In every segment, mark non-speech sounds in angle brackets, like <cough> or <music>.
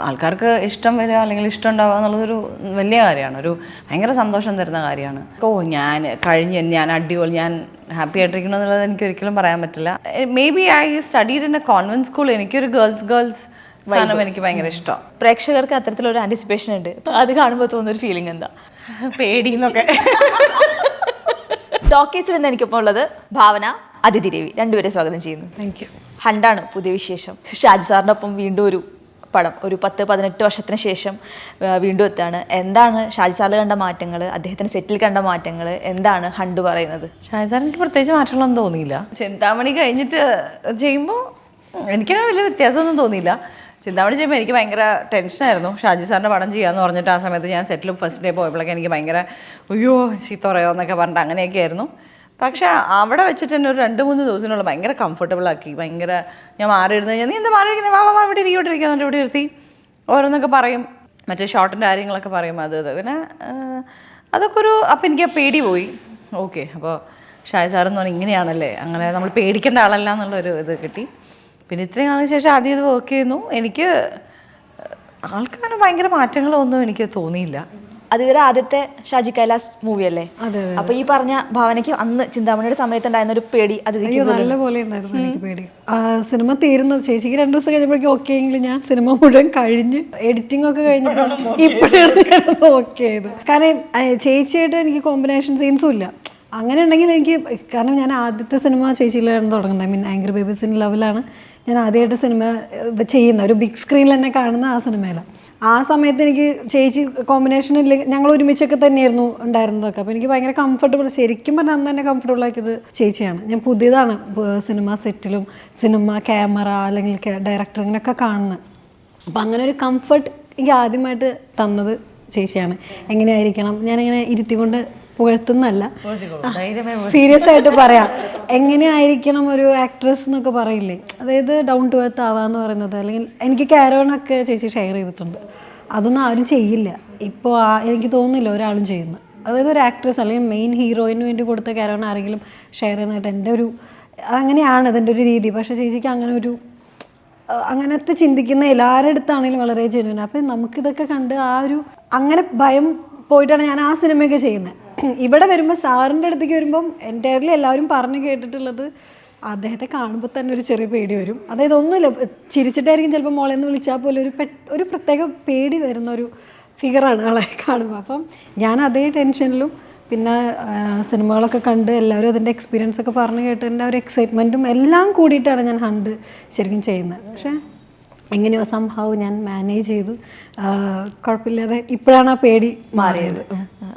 ആൾക്കാർക്ക് ഇഷ്ടം വരിക അല്ലെങ്കിൽ ഇഷ്ടം ഉണ്ടാവുക എന്നുള്ളതൊരു വലിയ കാര്യമാണ്. ഒരു ഭയങ്കര സന്തോഷം തരുന്ന കാര്യമാണ്. ഓ ഞാൻ കഴിഞ്ഞ് ഞാൻ അടിപൊളി ഞാൻ ഹാപ്പി ആയിട്ടിരിക്കണം എന്നുള്ളത് എനിക്ക് ഒരിക്കലും പറയാൻ പറ്റില്ല. Maybe I studied in a convent school എനിക്കൊരു ഗേൾസ് ഗേൾസ് സാധനം എനിക്ക് ഭയങ്കര ഇഷ്ടം. പ്രേക്ഷകർക്ക് അത്തരത്തിലൊരു ആന്റിസിപ്പേഷൻ ഉണ്ട്. അത് കാണുമ്പോൾ തോന്നുന്ന ഒരു ഫീലിംഗ് എന്താ? പേടി എന്നൊക്കെ. <laughs> ടോക്കീസിൽ നിന്ന് എനിക്കൊപ്പം ഉള്ളത് ഭാവന അതിഥി രവി. രണ്ടുപേരെ സ്വാഗതം ചെയ്യുന്നു. താങ്ക് യു ഹണ്ടാണ് പുതിയ വിശേഷം. ഷാജി സാറിനൊപ്പം വീണ്ടും ഒരു പടം ഒരു പത്ത് പതിനെട്ട് വർഷത്തിന് ശേഷം വീണ്ടും എത്താണ് എന്താണ് ഷാജിസാറിൽ കണ്ട മാറ്റങ്ങൾ അദ്ദേഹത്തിന് സെറ്റിൽ കണ്ട മാറ്റങ്ങൾ എന്താണ് ഹണ്ട് പറയുന്നത്? ഷാജിസാറിന് എനിക്ക് പ്രത്യേകിച്ച് മാറ്റങ്ങളൊന്നും തോന്നിയില്ല. ചിന്താമണി കഴിഞ്ഞിട്ട് ചെയ്യുമ്പോൾ എനിക്ക് വലിയ വ്യത്യാസമൊന്നും തോന്നിയില്ല. ചിന്താമണി ചെയ്യുമ്പോൾ എനിക്ക് ഭയങ്കര ടെൻഷനായിരുന്നു ഷാജി സാറിന്റെ പടം ചെയ്യാമെന്ന് പറഞ്ഞിട്ട് ആ സമയത്ത് ഞാൻ സെറ്റിലും ഫസ്റ്റ് ഡേ പോയപ്പോഴൊക്കെ എനിക്ക് ഭയങ്കര അയ്യോ ചീത്ത പറയോ എന്നൊക്കെ പറഞ്ഞിട്ട് അങ്ങനെയൊക്കെ ആയിരുന്നു. പക്ഷേ അവിടെ വെച്ചിട്ട് തന്നെ ഒരു രണ്ട് മൂന്ന് ദിവസത്തിനുള്ള ഭയങ്കര കംഫർട്ടബിൾ ആക്കി ഭയങ്കര ഞാൻ മാറി ഇരുന്ന് കഴിഞ്ഞാൽ നീ എന്താ മാറി ഇരിക്കുന്നത് വാ വാ ഇവിടെ ഇരിക്കും ഇവിടെ എന്നിട്ട് ഇവിടെ ഇരുത്തി. ഓരോന്നൊക്കെ പറയും. മറ്റേ ഷോർട്ടിന്റെ കാര്യങ്ങളൊക്കെ പറയും അത് ഇത് പിന്നെ അതൊക്കെ ഒരു അപ്പം എനിക്ക് ആ പേടി പോയി. ഓക്കെ അപ്പോൾ ഷായ് സാർ എന്ന് പറഞ്ഞാൽ ഇങ്ങനെയാണല്ലേ അങ്ങനെ നമ്മൾ പേടിക്കേണ്ട ആളല്ല എന്നുള്ളൊരു ഇത് കിട്ടി. പിന്നെ ഇത്രയും നാളിന് ശേഷം ആദ്യം ഇത് വർക്ക് ചെയ്യുന്നു. എനിക്ക് ആൾക്കാർ ഭയങ്കര മാറ്റങ്ങളൊന്നും എനിക്ക് തോന്നിയില്ല. അത് ഇവരെ ആദ്യത്തെ ഷാജി കൈലാസ് മൂവി അല്ലേ അപ്പൊ ഈ പറഞ്ഞ ഭാവനയ്ക്ക് അന്ന് ചിന്താമണിയുടെ സമയത്ത് ഉണ്ടായിരുന്ന ഒരു പേടി അത് നല്ല പോലെ ഉണ്ടായിരുന്നു എനിക്ക് പേടി. ആ, സിനിമ തീരുന്നത് ചേച്ചിക്ക് രണ്ടു ദിവസം കഴിഞ്ഞപ്പോഴേക്കും ഓക്കെ എങ്കിൽ ഞാൻ സിനിമ മുഴുവൻ കഴിഞ്ഞ് എഡിറ്റിംഗ് ഒക്കെ <laughs> ഇപ്പോഴാണ് ഞാനത് ഓക്കെ ചെയ്ത് കാരണം ചേച്ചിയായിട്ട് എനിക്ക് കോമ്പിനേഷൻ സീൻസും ഇല്ല. അങ്ങനെ ഉണ്ടെങ്കിൽ എനിക്ക് കാരണം ഞാൻ ആദ്യത്തെ സിനിമ ചേച്ചിയിലാണ് തുടങ്ങുന്നത്. I mean angry babies in ലവിലാണ് ഞാൻ ആദ്യമായിട്ട് സിനിമ ചെയ്യുന്ന ഒരു ബിഗ് സ്ക്രീനിൽ തന്നെ കാണുന്ന ആ സിനിമയിലാണ്. ആ സമയത്ത് എനിക്ക് ചേച്ചി കോമ്പിനേഷൻ ഇല്ലെങ്കിൽ ഞങ്ങൾ ഒരുമിച്ചൊക്കെ തന്നെയായിരുന്നു ഉണ്ടായിരുന്നതൊക്കെ. അപ്പോൾ എനിക്ക് ഭയങ്കര കംഫർട്ടബിൾ ശരിക്കും പറഞ്ഞാൽ അന്ന് തന്നെ കംഫർട്ടബിൾ ആക്കിയത് ചേച്ചിയാണ്. ഞാൻ പുതിയതാണ് സിനിമ സെറ്റിലും സിനിമ ക്യാമറ അല്ലെങ്കിൽ ഡയറക്ടർ ഇങ്ങനെയൊക്കെ കാണുന്നത് അപ്പം അങ്ങനെ ഒരു കംഫർട്ട് എനിക്ക് ആദ്യമായിട്ട് തന്നത് ചേച്ചിയാണ്. എങ്ങനെയായിരിക്കണം? ഞാനിങ്ങനെ ഇരുത്തിക്കൊണ്ട് പുകഴ്ത്തുന്നല്ല. സീരിയസ് ആയിട്ട് പറയാം. എങ്ങനെയായിരിക്കണം ഒരു ആക്ട്രസ് എന്നൊക്കെ പറയില്ലേ? അതായത് ഡൗൺ ടു എർത്ത് ആവാന്ന് പറയുന്നത്. അല്ലെങ്കിൽ എനിക്ക് കാരോണൊക്കെ ചേച്ചി ഷെയർ ചെയ്തിട്ടുണ്ട്. അതൊന്നും ആരും ചെയ്യില്ല. ഇപ്പോൾ എനിക്ക് തോന്നുന്നില്ല ഒരാളും ചെയ്യുന്നു. അതായത് ഒരു ആക്ട്രസ് അല്ലെങ്കിൽ മെയിൻ ഹീറോയിന് വേണ്ടി കൊടുത്ത കാരോൺ ആരെങ്കിലും ഷെയർ ചെയ്യുന്നതായിട്ട് എന്റെ ഒരു അങ്ങനെയാണ് അതിന്റെ ഒരു രീതി. പക്ഷേ ചേച്ചിക്ക് അങ്ങനെ ഒരു അങ്ങനത്തെ ചിന്തിക്കുന്ന എല്ലാവരുടെ അടുത്താണെങ്കിലും വളരെ ജെന്യൂൻ അപ്പം നമുക്കിതൊക്കെ കണ്ട് ആ ഒരു അങ്ങനെ ഭയം പോയിട്ടാണ് ഞാൻ ആ സിനിമയൊക്കെ ചെയ്യുന്നത്. <clears throat> ഇവിടെ വരുമ്പോൾ സാറിന്റെ അടുത്തേക്ക് വരുമ്പം എന്റയർലി എല്ലാവരും പറഞ്ഞു കേട്ടിട്ടുള്ളത് അദ്ദേഹത്തെ കാണുമ്പോൾ തന്നെ ഒരു ചെറിയ പേടി വരും. അതായത് ഒന്നുമില്ല ചിരിച്ചിട്ടായിരിക്കും ചിലപ്പോൾ മോളെ എന്ന് വിളിച്ചാൽ പോലും ഒരു ഒരു പ്രത്യേക പേടി വരുന്ന ഒരു ഫിഗറാണ് ആളെ കാണുമ്പോൾ അപ്പം ഞാൻ അതേ ടെൻഷനിലും പിന്നെ സിനിമകളൊക്കെ കണ്ട് എല്ലാവരും അതിന്റെ എക്സ്പീരിയൻസ് ഒക്കെ പറഞ്ഞു കേട്ടതിന്റെ ഒരു എക്സൈറ്റ്മെന്റും എല്ലാം കൂടിയിട്ടാണ് ഞാൻ ഹണ്ട് ശരിക്കും ചെയ്യുന്നത്. പക്ഷേ എങ്ങനെയോ സംഭവം ഞാൻ മാനേജ് ചെയ്തു. കുഴപ്പമില്ലാതെ ഇപ്പോഴാണ് ആ പേടി മാറിയത്.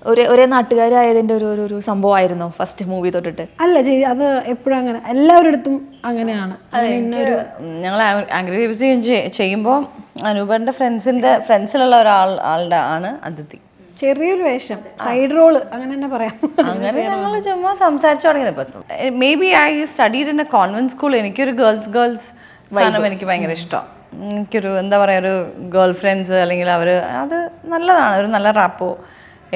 ഒരേ ഒരേ നാട്ടുകാരായതിന്റെ ഒരു ഒരു- സംഭവമായിരുന്നു ഫസ്റ്റ് മൂവി തൊട്ടിട്ട്? അല്ല ചേച്ചി അത് എപ്പോഴും അങ്ങനെ. എല്ലാവരുടെ അടുത്തും അങ്ങനെയാണ്. അങ്ങനെ ഞങ്ങൾ ആംഗ്രി ബേബീസ് ചെയ്യുമ്പോൾ അനൂപന്റെ ഫ്രണ്ട്സിന്റെ ഫ്രണ്ട്സിലുള്ള ഒരാൾ ആളുടെ ആണ് അതിഥി. ചെറിയൊരു വേഷം. സൈഡ് റോൾ അങ്ങനെ തന്നെ പറയാം. അങ്ങനെ ഞങ്ങൾ ചുമ്മാ സംസാരിച്ചു തുടങ്ങിയത്. Maybe I studied in a convent school എനിക്കൊരു ഗേൾസ് ഗേൾസ് സാധനം എനിക്ക് ഭയങ്കര ഇഷ്ടം എനിക്കൊരു എന്താ പറയുക ഒരു ഗേൾ ഫ്രണ്ട്സ് അല്ലെങ്കിൽ അവർ അത് നല്ലതാണ് ഒരു നല്ല റാപ്പോ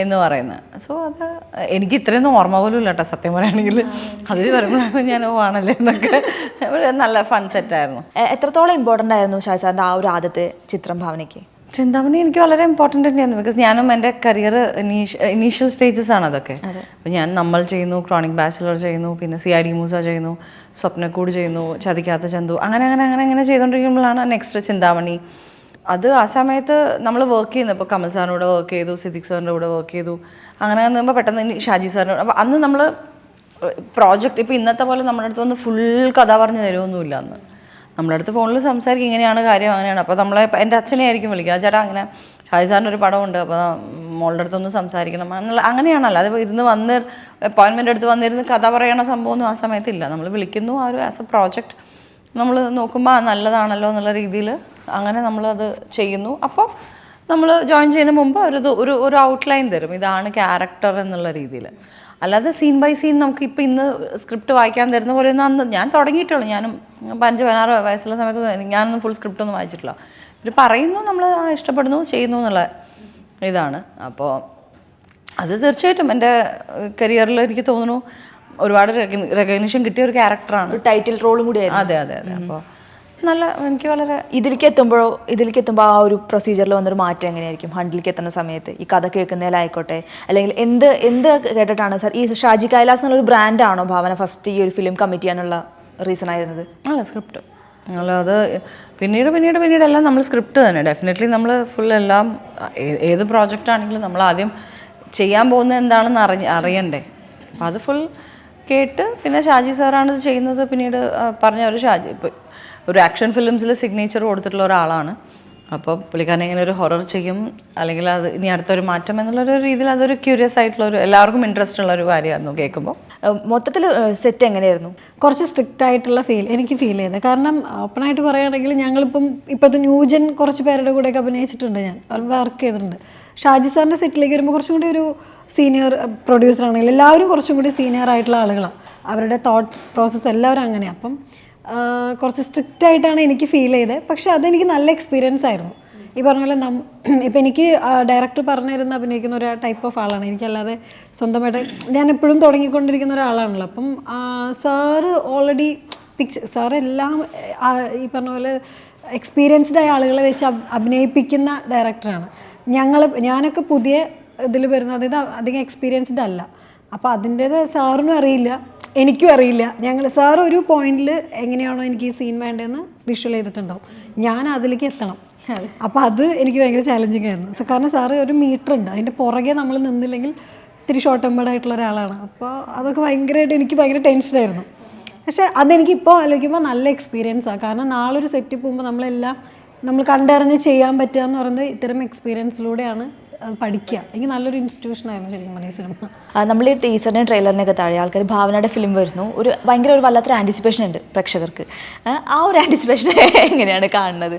എന്ന് പറയുന്നത്. സോ അത് എനിക്ക് ഇത്രയൊന്നും ഓർമ്മ പോലും ഇല്ല കേട്ടോ സത്യം പറയുകയാണെങ്കിൽ. അതിൽ വരുമ്പോഴാണ് ഞാൻ ഓ ആണല്ലേ എന്നൊക്കെ. നല്ല ഫൺ സെറ്റായിരുന്നു എത്രത്തോളം ഇമ്പോർട്ടന്റ് ആയിരുന്നു ഷാജി സാറിന്റെ ആ ഒരു ആദ്യത്തെ ചിത്രം ഭാവനയ്ക്ക്? ചിന്താമണി എനിക്ക് വളരെ ഇമ്പോർട്ടന്റ് തന്നെയായിരുന്നു ബിക്കോസ് ഞാനും എന്റെ കരിയർ ഇനീഷ്യൽ സ്റ്റേജസ് ആണ് അതൊക്കെ. അപ്പോൾ ഞാൻ നമ്മൾ ചെയ്യുന്നു ക്രോണിക് ബാച്ചിലർ ചെയ്യുന്നു പിന്നെ സി ഐ ഡി മൂസ ചെയ്യുന്നു സ്വപ്നക്കൂട് ചെയ്യുന്നു ചതിക്കാത്ത ചന്തു അങ്ങനെ അങ്ങനെ അങ്ങനെ അങ്ങനെ ചെയ്തുകൊണ്ടിരിക്കുമ്പോഴാണ് നെക്സ്റ്റ് ചിന്താമണി. അത് ആ സമയത്ത് നമ്മൾ വർക്ക് ചെയ്യുന്നത് ഇപ്പോൾ കമൽ സാറിന്റെ കൂടെ വർക്ക് ചെയ്തു സിദ്ദിഖ് സാറിന്റെ കൂടെ വർക്ക് ചെയ്തു അങ്ങനെ നിൽക്കുമ്പോൾ പെട്ടെന്ന് ഷാജി സാറിന്റെ അപ്പോൾ അന്ന് നമ്മൾ പ്രോജക്റ്റ് ഇപ്പോൾ ഇന്നത്തെ പോലെ നമ്മുടെ അടുത്ത് വന്ന് ഫുൾ കഥ പറഞ്ഞു തരുമൊന്നുമില്ല അന്ന്. നമ്മുടെ അടുത്ത് ഫോണിൽ സംസാരിക്കും ഇങ്ങനെയാണ് കാര്യം അങ്ങനെയാണ്. അപ്പോൾ നമ്മളെ എന്റെ അച്ഛനെ ആയിരിക്കും വിളിക്കുക. "ആ ചേട്ടാ അങ്ങനെ ഷാജി സാറിന്റെ ഒരു പടമുണ്ട്. അപ്പോൾ മോളുടെ അടുത്തൊന്ന് സംസാരിക്കണം. എന്നുള്ള അങ്ങനെയാണല്ലോ. അത് ഇരുന്ന് വന്ന് അപ്പോയിൻമെന്റ് എടുത്ത് വന്നിരുന്ന് കഥ പറയണ സംഭവമൊന്നും ആ സമയത്തില്ല. നമ്മൾ വിളിക്കുന്നു ആ ഒരു ആസ് എ പ്രോജക്റ്റ് നമ്മൾ നോക്കുമ്പോൾ നല്ലതാണല്ലോ എന്നുള്ള രീതിയിൽ അങ്ങനെ നമ്മളത് ചെയ്യുന്നു. അപ്പോൾ നമ്മൾ ജോയിൻ ചെയ്യുന്ന മുമ്പ് ഒരു ഒരു ഒരു ഔട്ട്ലൈൻ തരും. ഇതാണ് ക്യാരക്ടർ എന്നുള്ള രീതിയിൽ അല്ലാതെ സീൻ ബൈ സീൻ നമുക്ക് ഇപ്പം ഇന്ന് സ്ക്രിപ്റ്റ് വായിക്കാൻ തരുന്ന പോലെ ഒന്നും അന്ന് ഞാൻ തുടങ്ങിയിട്ടുള്ളൂ. ഞാനും ഇപ്പം അഞ്ച് പതിനാറ് വയസ്സുള്ള സമയത്ത് ഞാനൊന്നും ഫുൾ സ്ക്രിപ്റ്റ് ഒന്നും വായിച്ചിട്ടില്ല. ഇവർ പറയുന്നു നമ്മൾ ഇഷ്ടപ്പെടുന്നു ചെയ്യുന്നു എന്നുള്ള ഇതാണ്. അപ്പോൾ അത് തീർച്ചയായിട്ടും എന്റെ കരിയറിൽ എനിക്ക് തോന്നുന്നു ഒരുപാട് റെക്കഗ്നീഷൻ കിട്ടിയ ഒരു ക്യാരക്ടറാണ് ടൈറ്റിൽ റോളും കൂടി അതെ അതെ അതെ. അപ്പോൾ നല്ല എനിക്ക് വളരെ ഇതിലേക്ക് എത്തുമ്പോഴോ ഇതിലേക്ക് എത്തുമ്പോൾ ആ ഒരു പ്രൊസീജിയറിൽ വന്നൊരു മാറ്റം എങ്ങനെയായിരിക്കും? ഹണ്ടിലേക്ക് എത്തുന്ന സമയത്ത് ഈ കഥ കേൾക്കുന്നതിലായിക്കോട്ടെ? അല്ലെങ്കിൽ എന്ത് എന്ത് കേട്ടിട്ടാണ് സാർ? ഈ ഷാജി കൈലാസ് എന്നുള്ളൊരു ബ്രാൻഡാണോ ഭാവന ഫസ്റ്റ് ഈ ഒരു ഫിലിം കമ്മിറ്റ് ചെയ്യാനുള്ള റീസൺ ആയിരുന്നത്? അല്ല സ്ക്രിപ്റ്റ് അല്ല അത് പിന്നീട് പിന്നീട് പിന്നീട് എല്ലാം നമ്മൾ സ്ക്രിപ്റ്റ് തന്നെ. ഡെഫിനറ്റ്ലി നമ്മൾ ഫുൾ എല്ലാം ഏത് പ്രോജക്റ്റ് ആണെങ്കിലും നമ്മൾ ആദ്യം ചെയ്യാൻ പോകുന്ന എന്താണെന്ന് അറിഞ്ഞ് അറിയണ്ടേ. അപ്പോൾ അത് ഫുൾ കേട്ട് പിന്നെ ഷാജി സാറാണ് ഇത് ചെയ്യുന്നത്. പിന്നീട് പറഞ്ഞ ഒരു ഷാജി ഇപ്പോൾ ഒരു ആക്ഷൻ ഫിലിംസിൽ സിഗ്നേച്ചർ കൊടുത്തിട്ടുള്ള ഒരാളാണ്. അപ്പോൾ പുള്ളിക്കാരൻ ഇങ്ങനെ ഒരു ഹൊറർ ചെയ്യും. അല്ലെങ്കിൽ അത് ഇനി അടുത്തൊരു മാറ്റം എന്നുള്ളൊരു രീതിയിൽ അതൊരു ക്യൂരിയസ് ആയിട്ടുള്ള ഒരു എല്ലാവർക്കും ഇൻട്രസ്റ്റ് ഉള്ള ഒരു കാര്യമായിരുന്നു കേൾക്കുമ്പോൾ. മൊത്തത്തിൽ സെറ്റ് എങ്ങനെയായിരുന്നു? കുറച്ച് സ്ട്രിക്റ്റ് ആയിട്ടുള്ള ഫീൽ എനിക്ക് ഫീൽ ചെയ്തത് കാരണം ഓപ്പണായിട്ട് പറയുകയാണെങ്കിൽ ഞങ്ങളിപ്പം ഇപ്പോഴത്തെ ന്യൂജൻ കുറച്ച് പേരുടെ കൂടെയൊക്കെ അഭിനയിച്ചിട്ടുണ്ട് ഞാൻ. വർക്ക് ചെയ്തിട്ടുണ്ട്. ഷാജി സാറിന്റെ സെറ്റിലേക്ക് വരുമ്പോൾ കുറച്ചും കൂടി ഒരു സീനിയർ പ്രൊഡ്യൂസർ ആണെങ്കിൽ എല്ലാവരും കുറച്ചും കൂടി സീനിയർ ആയിട്ടുള്ള ആളുകളാണ്. അവരുടെ തോട്ട് പ്രോസസ്സ് എല്ലാവരും അങ്ങനെയാണ് അപ്പം കുറച്ച് സ്ട്രിക്റ്റ് ആയിട്ടാണ് എനിക്ക് ഫീൽ ചെയ്തത് പക്ഷെ അതെനിക്ക് നല്ല എക്സ്പീരിയൻസ് ആയിരുന്നു. ഈ പറഞ്ഞ പോലെ നം <clears throat> ഇപ്പം എനിക്ക് ഡയറക്ടർ പറഞ്ഞിരുന്ന അഭിനയിക്കുന്ന ഒരു ടൈപ്പ് ഓഫ് ആളാണ്. എനിക്കല്ലാതെ സ്വന്തമായിട്ട് ഞാൻ എപ്പോഴും തുടങ്ങിക്കൊണ്ടിരിക്കുന്ന ഒരാളാണല്ലോ. അപ്പം സാറ് ഓൾറെഡി പിക്ചർ സാർ എല്ലാം ഈ പറഞ്ഞ പോലെ എക്സ്പീരിയൻസ്ഡ് ആയ ആളുകളെ വെച്ച് അഭ്- അഭിനയിപ്പിക്കുന്ന ഡയറക്ടറാണ് ഞങ്ങൾ ഞാനൊക്കെ പുതിയ ഇതിൽ വരുന്നത് അതായത് അധികം എക്സ്പീരിയൻസ്ഡ് അല്ല. അപ്പോൾ അതിന്റേത് സാറിനും അറിയില്ല എനിക്കും അറിയില്ല. ഞങ്ങൾ സാർ ഒരു പോയിന്റിൽ എങ്ങനെയാണോ എനിക്ക് ഈ സീൻ വേണ്ടതെന്ന് വിഷ്വൽ ചെയ്തിട്ടുണ്ടാവും. ഞാൻ അതിലേക്ക് എത്തണം. അപ്പോൾ അത് എനിക്ക് ഭയങ്കര ചാലഞ്ചിങ് ആയിരുന്നു. കാരണം സാറ് ഒരു മീറ്റർ ഉണ്ട്. അതിന്റെ പുറകെ നമ്മൾ നിന്നില്ലെങ്കിൽ ഇത്തിരി ഷോർട്ട് ടെമ്പേർഡ് ആയിട്ടുള്ള ഒരാളാണ്. അപ്പോൾ അതൊക്കെ ഭയങ്കരമായിട്ട് എനിക്ക് ഭയങ്കര ടെൻഷനായിരുന്നു പക്ഷേ അതെനിക്ക് ഇപ്പോൾ ആലോചിക്കുമ്പോൾ നല്ല എക്സ്പീരിയൻസാണ് കാരണം നാളെ ഒരു സെറ്റ് പോകുമ്പോൾ നമ്മളെല്ലാം നമ്മൾ കണ്ടറിഞ്ഞ് ചെയ്യാൻ പറ്റുക എന്ന് പറയുന്നത് ഇത്തരം എക്സ്പീരിയൻസിലൂടെയാണ് പഠിക്കുക എനിക്ക് നല്ലൊരു ഇൻസ്റ്റിറ്റ്യൂഷനായിരുന്നു ശരിക്കും പറഞ്ഞാൽ സിനിമ. നമ്മൾ ഈ ടീച്ചറിന്റെ ട്രെയിലറിനൊക്കെ താഴെ ആൾക്കാർ ഭാവനയുടെ ഫിലിം വരുന്നു. ഒരു ഭയങ്കര ഒരു വല്ലാത്തൊരു ആന്റിസിപ്പേഷൻ ഉണ്ട് പ്രേക്ഷകർക്ക്. ആ, ഒരു ആന്റിസിപ്പേഷൻ <laughs> എങ്ങനെയാണ് കാണുന്നത്?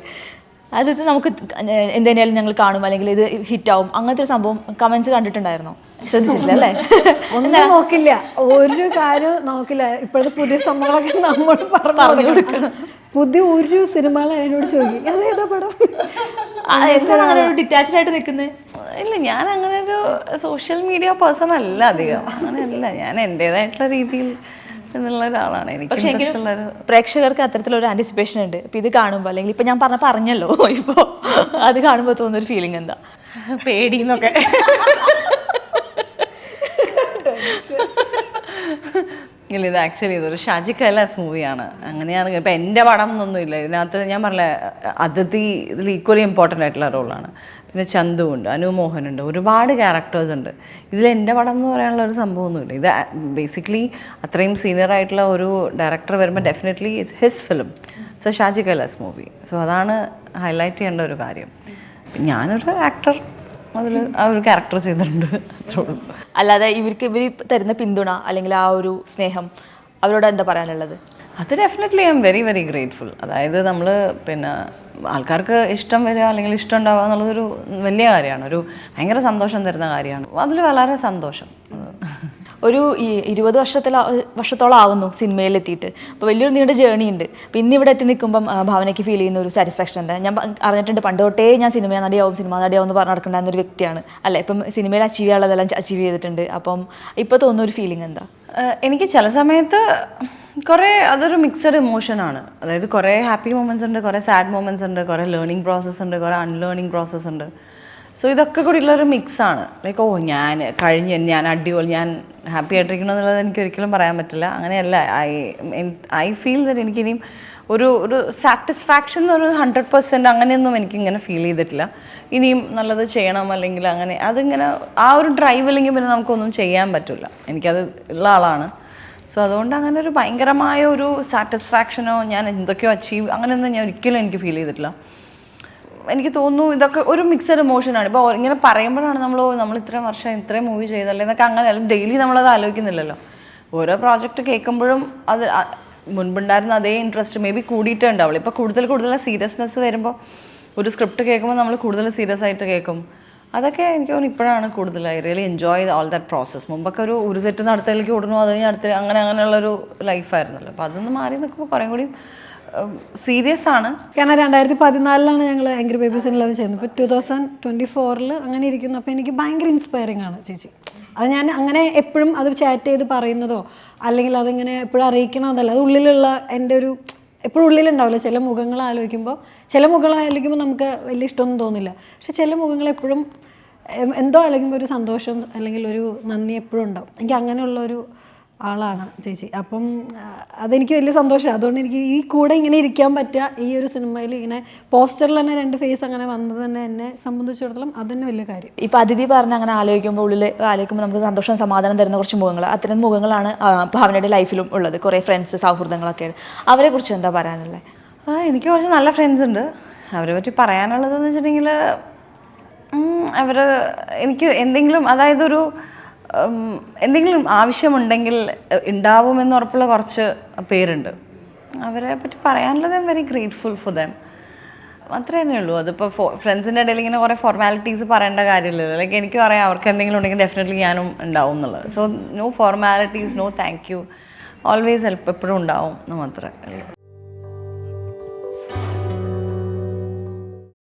അതിത് നമുക്ക് എന്തെങ്കിലും ഞങ്ങൾ കാണും അല്ലെങ്കിൽ ഇത് ഹിറ്റാവും അങ്ങനത്തെ ഒരു സംഭവം കമൻസ് കണ്ടിട്ടുണ്ടായിരുന്നോ? ശ്രദ്ധിച്ചിട്ടില്ല അല്ലേ? <laughs> ഒന്നും നോക്കില്ല. ഒരു കാര്യം നോക്കില്ല. ഇപ്പോഴത്തെ പുതിയ സംഭവങ്ങളൊക്കെ നമ്മൾ <laughs> പറഞ്ഞു കൊടുക്കണം. പുതിയ ഒരു സിനിമകൾ എന്നോട് ചോദിക്കും. അതേതാ പടം? എന്താണ് ഡിറ്റാച്ച്ഡ് ആയിട്ട് നിൽക്കുന്നത് ഇല്ല ഞാൻ അങ്ങനെ ഒരു സോഷ്യൽ മീഡിയ പേഴ്സൺ അല്ല അധികം. അങ്ങനെയല്ല ഞാൻ എന്റെതായിട്ടുള്ള രീതിയിൽ എന്നുള്ള ഒരാളാണ്. എനിക്ക് പ്രേക്ഷകർക്ക് അത്തരത്തിലൊരു ആന്റിസിപ്പേഷൻ ഉണ്ട്. ഇപ്പം ഇത് കാണുമ്പോൾ അല്ലെങ്കിൽ ഇപ്പം ഞാൻ പറഞ്ഞ പറഞ്ഞല്ലോ ഇപ്പോൾ അത് കാണുമ്പോൾ തോന്നുന്ന ഒരു ഫീലിംഗ് എന്താ? പേടി എന്നൊക്കെ ഇല്ല ഇത് ആക്ച്വലി ഇതൊരു ഷാജി കൈലാസ് മൂവിയാണ് അങ്ങനെയാണ് ഇപ്പം എന്റെ പടം എന്നൊന്നുമില്ല. ഇതിനകത്ത് ഞാൻ പറഞ്ഞ അതിഥി ഇതിൽ ഈക്വലി ഇമ്പോർട്ടന്റ് ആയിട്ടുള്ള റോളാണ് പിന്നെ ചന്തു അനുമോഹനുണ്ട് ഒരുപാട് ക്യാരക്ടേഴ്സ് ഉണ്ട്. ഇതിൽ എന്റെ പടം എന്ന് പറയാനുള്ള ഒരു സംഭവമൊന്നുമില്ല. ഇത് ബേസിക്കലി അത്രയും സീനിയർ ആയിട്ടുള്ള ഒരു ഡയറക്ടർ വരുമ്പോൾ definitely it's his film so Shaji Kailas movie so അതാണ് ഹൈലൈറ്റ് ചെയ്യേണ്ട ഒരു കാര്യം. ഞാനൊരു ആക്ടർ അതിൽ ആ ഒരു ക്യാരക്ടർ ചെയ്തിട്ടുണ്ട്. അത്രേ ഉള്ളൂ. അല്ലാതെ ഇവർക്ക് ഇവർ തരുന്ന പിന്തുണ അല്ലെങ്കിൽ ആ ഒരു സ്നേഹം അവരോട് എന്താ പറയാനുള്ളത്? അത് definitely I'm very very grateful അതായത് നമ്മൾ പിന്നെ ആൾക്കാർക്ക് ഇഷ്ടം വരിക അല്ലെങ്കിൽ ഇഷ്ടം ഉണ്ടാവുക എന്നുള്ളതൊരു വലിയ കാര്യമാണ്. ഒരു ഭയങ്കര സന്തോഷം തരുന്ന കാര്യമാണ്. അതിൽ വളരെ സന്തോഷം. ഒരു ഇരുപത് വർഷത്തിൽ വർഷത്തോളം ആവുന്നു സിനിമയിലെത്തിയിട്ട്. അപ്പോൾ വലിയൊരു നീണ്ട ജേണി ഉണ്ട്. അപ്പോൾ ഇന്ന് ഇവിടെ എത്തി നിൽക്കുമ്പം ഭാവനയ്ക്ക് ഫീൽ ചെയ്യുന്ന ഒരു സാറ്റിസ്ഫാക്ഷൻ ഉണ്ട് ഞാൻ അറിഞ്ഞിട്ടുണ്ട് പണ്ട് തൊട്ടേ ഞാൻ സിനിമ നടിയാവും സിനിമ നടിയാവും എന്ന് പറഞ്ഞു നടക്കേണ്ട ഒരു വ്യക്തിയാണ്. അല്ലേ? ഇപ്പം സിനിമയിൽ അച്ചീവ് ചെയ്യാനുള്ളതെല്ലാം അച്ചീവ് ചെയ്തിട്ടുണ്ട്. അപ്പം ഇപ്പോൾ തോന്നുന്ന ഒരു ഫീലിംഗ് എന്താ? എനിക്ക് ചില സമയത്ത് കുറേ അതൊരു മിക്സഡ് ഇമോഷനാണ് അതായത് കുറേ ഹാപ്പി മൊമെന്റ്സ് ഉണ്ട് കുറേ സാഡ് മൊമെന്റ്സ് ഉണ്ട് കുറേ ലേണിംഗ് പ്രോസസ്സ് ഉണ്ട് കുറേ അൺലേണിംഗ് പ്രോസസ്സ് ഉണ്ട്. സോ ഇതൊക്കെ കൂടി ഉള്ളൊരു മിക്സാണ് ലൈക്ക് ഓ ഞാൻ കഴിഞ്ഞ് ഞാൻ അടിപൊളി ഞാൻ ഹാപ്പി ആയിട്ടിരിക്കണം എന്നുള്ളത് എനിക്ക് ഒരിക്കലും പറയാൻ പറ്റില്ല. അങ്ങനെയല്ല ഐ ഐ ഫീൽ ദറ്റ് എനിക്കിനിയും ഒരു ഒരു സാറ്റിസ്ഫാക്ഷൻ എന്ന് പറയുന്നത് ഹൺഡ്രഡ് പെർസെന്റ് അങ്ങനെയൊന്നും എനിക്കിങ്ങനെ ഫീൽ ചെയ്തിട്ടില്ല. ഇനിയും നല്ലത് ചെയ്യണം അല്ലെങ്കിൽ അങ്ങനെ അതിങ്ങനെ ആ ഒരു ഡ്രൈവ് അല്ലെങ്കിൽ പിന്നെ നമുക്കൊന്നും ചെയ്യാൻ പറ്റില്ല. എനിക്കത് ഉള്ള ആളാണ്. സോ അതുകൊണ്ട് അങ്ങനെ ഒരു ഭയങ്കരമായ ഒരു സാറ്റിസ്ഫാക്ഷനോ ഞാൻ എന്തൊക്കെയോ അച്ചീവ് അങ്ങനെയൊന്നും ഞാൻ ഒരിക്കലും എനിക്ക് ഫീൽ ചെയ്തിട്ടില്ല. എനിക്ക് തോന്നുന്നു ഇതൊക്കെ ഒരു മിക്സഡ് ഇമോഷനാണ് ഇപ്പോൾ ഇങ്ങനെ പറയുമ്പോഴാണ് നമ്മൾ നമ്മൾ ഇത്രയും വർഷം ഇത്രയും മൂവി ചെയ്തല്ലേ? എന്നൊക്കെ അങ്ങനെ ഡെയിലി നമ്മളത് ആലോചിക്കുന്നില്ലല്ലോ. ഓരോ പ്രോജക്റ്റ് കേൾക്കുമ്പോഴും അത് മുൻപുണ്ടായിരുന്ന അതേ ഇൻട്രസ്റ്റ് മേ ബി കൂടിയിട്ടേ ഉണ്ടാവുള്ളൂ ഇപ്പോൾ കൂടുതൽ കൂടുതൽ സീരിയസ്നെസ് വരുമ്പോൾ ഒരു സ്ക്രിപ്റ്റ് കേൾക്കുമ്പോൾ നമ്മൾ കൂടുതൽ സീരിയസ് ആയിട്ട് കേൾക്കും. അതൊക്കെ എനിക്ക് തോന്നുന്നു ഇപ്പോഴാണ് കൂടുതൽ really enjoy all that process മുമ്പൊക്കെ ഒരു ഒരു സെറ്റ് നടത്തലേക്ക് ഓടുന്നു അത് കഴിഞ്ഞ് അടുത്ത അങ്ങനെ അങ്ങനെയുള്ളൊരു ലൈഫായിരുന്നല്ലോ അപ്പോൾ അതൊന്ന് മാറി നിൽക്കുമ്പോൾ കുറേ കൂടി സീരിയസ് ആണ്. കാരണം രണ്ടായിരത്തി പതിനാലിലാണ് ഞങ്ങൾ ആംഗ്രി ബേബീസ് ഇൻ ലവ് ചെയ്യുന്നത്. ഇപ്പോൾ ടു തൗസൻഡ് ട്വന്റി ഫോറിൽ അങ്ങനെ ഇരിക്കുന്നു. അപ്പോൾ എനിക്ക് ഭയങ്കര ഇൻസ്പയറിംഗ് ആണ് ചേച്ചി. അത് ഞാൻ അങ്ങനെ എപ്പോഴും അത് ചാറ്റ് ചെയ്ത് പറയുന്നതോ അല്ലെങ്കിൽ അതിങ്ങനെ എപ്പോഴും അറിയിക്കണമെന്നല്ല അത് ഉള്ളിലുള്ള എന്റെ ഒരു എപ്പോഴും ഉള്ളിലുണ്ടാവില്ല. ചില മുഖങ്ങൾ ആലോചിക്കുമ്പോൾ ചില മുഖങ്ങൾ ആലോചിക്കുമ്പോൾ നമുക്ക് വലിയ ഇഷ്ടമൊന്നും തോന്നില്ല. പക്ഷെ ചില മുഖങ്ങൾ എപ്പോഴും എന്തോ ആലോചിക്കുമ്പോൾ ഒരു സന്തോഷം അല്ലെങ്കിൽ ഒരു നന്ദി എപ്പോഴും ഉണ്ടാവും. എനിക്ക് അങ്ങനെയുള്ള ഒരു ആളാണ് ചേച്ചി. അപ്പം അതെനിക്ക് വലിയ സന്തോഷമാണ് അതുകൊണ്ട് എനിക്ക് ഈ കൂടെ ഇങ്ങനെ ഇരിക്കാൻ പറ്റുക ഈ ഒരു സിനിമയിൽ ഇങ്ങനെ പോസ്റ്ററിൽ തന്നെ രണ്ട് ഫേസ് അങ്ങനെ വന്നത് തന്നെ എന്നെ സംബന്ധിച്ചിടത്തോളം അത് തന്നെ വലിയ കാര്യം. ഇപ്പം അതിഥി പറഞ്ഞ് അങ്ങനെ ആലോചിക്കുമ്പോൾ ഉള്ളിൽ ആലോചിക്കുമ്പോൾ നമുക്ക് സന്തോഷം സമാധാനം തരുന്ന കുറച്ച് മുഖങ്ങൾ. അത്തരം മുഖങ്ങളാണ് ആ, ഭാവനയുടെ ലൈഫിലും ഉള്ളത്. കുറേ ഫ്രണ്ട്സ് സൗഹൃദങ്ങളൊക്കെ. അവരെ കുറിച്ച് എന്താ പറയാനുള്ളത് ആ എനിക്ക് കുറച്ച് നല്ല ഫ്രണ്ട്സ് ഉണ്ട്. അവരെ പറ്റി പറയാനുള്ളതെന്ന് വെച്ചിട്ടുണ്ടെങ്കിൽ അവർ എനിക്ക് എന്തെങ്കിലും അതായത് ഒരു എന്തെങ്കിലും ആവശ്യമുണ്ടെങ്കിൽ ഉണ്ടാവുമെന്ന് ഉറപ്പുള്ള കുറച്ച് പേരുണ്ട്. അവരെ പറ്റി പറയാനുള്ളത് I very grateful for them അത്രേ തന്നെ ഉള്ളൂ. അതിപ്പോൾ ഫ്രണ്ട്സിന്റെ ഇടയിൽ ഇങ്ങനെ കുറേ ഫോർമാലിറ്റീസ് പറയേണ്ട കാര്യമില്ലല്ലോ. ലൈക്ക് എനിക്ക് അറിയാം അവർക്ക് എന്തെങ്കിലും ഉണ്ടെങ്കിൽ ഡെഫിനറ്റ്ലി ഞാനും ഉണ്ടാവും എന്നുള്ളത്. So no formalities no thank you always help എപ്പോഴും ഉണ്ടാവും എന്ന് മാത്രമേ ഉള്ളൂ.